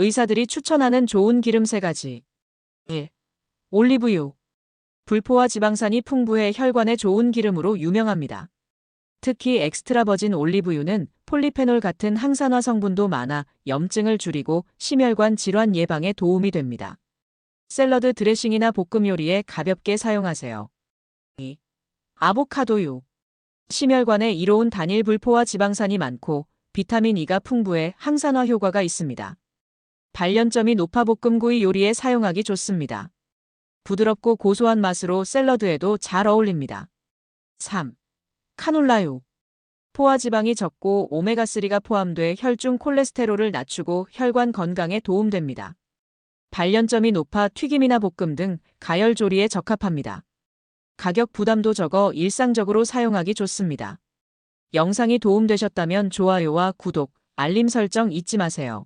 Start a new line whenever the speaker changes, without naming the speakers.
의사들이 추천하는 좋은 기름 세 가지. 1. 올리브유. 불포화 지방산이 풍부해 혈관에 좋은 기름으로 유명합니다. 특히 엑스트라 버진 올리브유는 폴리페놀 같은 항산화 성분도 많아 염증을 줄이고 심혈관 질환 예방에 도움이 됩니다. 샐러드 드레싱이나 볶음 요리에 가볍게 사용하세요. 2. 아보카도유. 심혈관에 이로운 단일 불포화 지방산이 많고 비타민 E가 풍부해 항산화 효과가 있습니다. 발연점이 높아 볶음구이 요리에 사용하기 좋습니다. 부드럽고 고소한 맛으로 샐러드에도 잘 어울립니다. 3. 카놀라유. 포화 지방이 적고 오메가3가 포함돼 혈중 콜레스테롤을 낮추고 혈관 건강에 도움됩니다. 발연점이 높아 튀김이나 볶음 등 가열 조리에 적합합니다. 가격 부담도 적어 일상적으로 사용하기 좋습니다. 영상이 도움되셨다면 좋아요와 구독, 알림 설정 잊지 마세요.